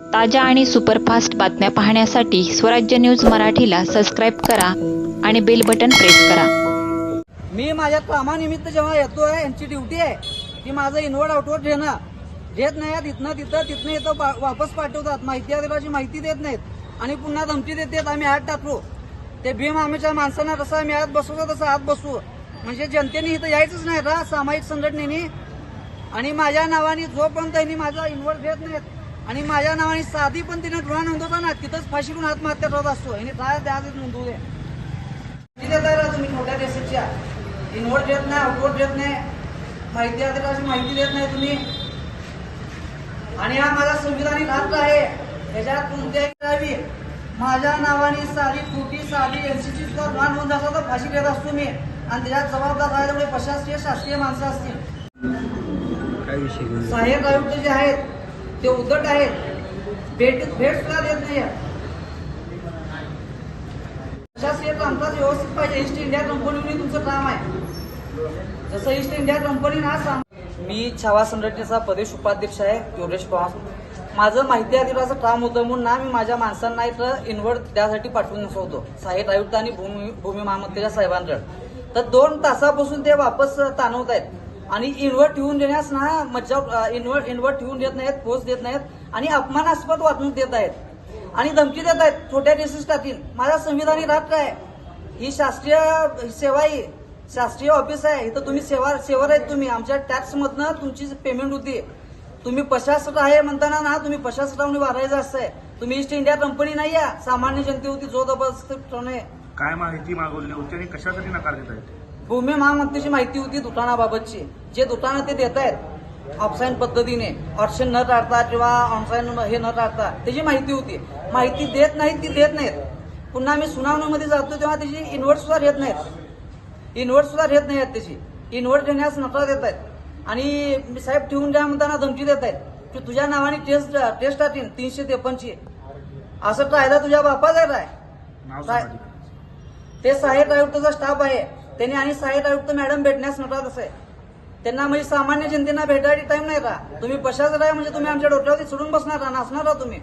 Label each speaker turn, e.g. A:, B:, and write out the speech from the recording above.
A: ताज्या आणि सुपरफास्ट बातम्या पाहण्यासाठी स्वराज्य न्यूज मराठीला सबस्क्राईब करा आणि बेल बटन प्रेस करा.
B: मी माझ्या कामानिमित्त जेव्हा येतोय यांची ड्युटी आहे की माझं इनवर्ड आउटवर्ड घेणं. घेत नाही तिथनं तिथं तिथनं इथं वापस पाठवतात. माहिती अधिकाराची माहिती देत नाहीत. आणि पुन्हा धमकी देतात आम्ही आत टाकलो ते भीम आम्हीच्या माणसांना तसं आम्ही आत बसवतो तसं आत बसू. म्हणजे जनतेने इथं यायचंच नाही रा सामाजिक संघटनेने. आणि माझ्या नावाने जोपर्यंत त्यांनी माझा इन्व्हॉल्व घेत नाहीत आणि माझ्या नावाने साधी पण तिने गुन्हा नोंदवता ना तिथंच फाशी करून आत्महत्या करत असतो. आणि काय त्या नोंदवू दे देताय रा तुम्ही छोट्या देशाच्या. इन्व्हर्ट देत नाही आउटवर्ड देत नाही. माहिती अधिकाराची माहिती देत नाही तुम्ही. आणि हा माझा संविधानिक हक्क आहे. याच्यात कोणत्याही करावी माझ्या नावाने साधी खोटी साधी एनसीची सुद्धा गुन्हा नोंद असला तर फाशी देत असतो मी. आणि त्याच्यात जबाबदार आहे तेवढे प्रशासकीय शासकीय माणसं असतील. सहाय्यक आयुक्त जे आहेत ते उद्धट आहेत भेट भेट सुद्धा देत नाही प्रशासकीय कामकाज व्यवस्थित पाहिजे. ईस्ट इंडिया कंपनीने तुमचं काम आहे. जसं ईस्ट इंडिया कंपनी ना सांग मी छावा संघटनेचा प्रदेश उपाध्यक्ष आहे योगेश पवार. माझं माहिती अधिकाराचं काम होतं म्हणून ना मी माझ्या माणसांना इथं इन्व्हर्ट त्यासाठी पाठवून नसवतो साहेब आयुक्त आणि भूमी भूमी महामंत्र्याच्या साहेबांकडे. तर दोन तासापासून ते वापस ताणवत आहेत. आणि इन्व्हर्ट ठेवून देण्यास ना मज्जा इन्व्हर्ट इन्व्हर्ट ठेवून देत नाहीत पोच देत नाहीत आणि अपमानास्पद वागणूक देत आहेत. आणि धमकी देत आहेत छोट्या डिस्ट्रिक्टातील माझा संविधानिक राष्ट्र आहे ही शासकीय सेवा आहे. शासकीय ऑफिस आहे. इथं तुम्ही सेवा सेवर आहेत तुम्ही. आमच्या टॅक्समधनं तुमची पेमेंट होती. तुम्ही प्रशासक आहे म्हणताना ना तुम्ही प्रशासकाने वाढायचं असतंय तुम्ही ईस्ट इंडिया कंपनी नाही आहे. सामान्य जनतेवरती जो जबरदस्त
C: काय माहिती मागवली होती आणि कशासाठी नकार देत आहेत
B: भूमी महामंत्रीची माहिती होती दुकानाबाबतची जे दुकानं ते देत आहेत ऑफलाईन पद्धतीने. ऑप्शन न काढता किंवा ऑनलाईन हे न काढता त्याची माहिती होती. माहिती देत नाहीत ती देत नाहीत. पुन्हा आम्ही सुनावणीमध्ये जातो तेव्हा त्याची इन्व्हर्ट सुद्धा देत नाहीत. इन्व्हर्ट सुद्धा देत नाहीत त्याची. इन्व्हर्ट देण्यास नकार देत आहेत आणि मी साहेब ठेवून द्या म्हणताना धमकी देत आहेत की तुझ्या नावाने टेस्ट टेस्ट टाकीन तीनशे त्रेपन्नची. असं कायदा तुझ्या बापाचा आहे. ते सहाय्यक आयुक्ताचा स्टाफ आहे. त्यांनी आणि सहाय्यक आयुक्त मॅडम भेटण्यास नकार तसं आहे त्यांना म्हणजे सामान्य जनतेना भेटायची टाइम नाही का? तुम्ही पशाच राहा म्हणजे तुम्ही आमच्या डोक्यावरती सोडून बसणार का नाचणार का तुम्ही.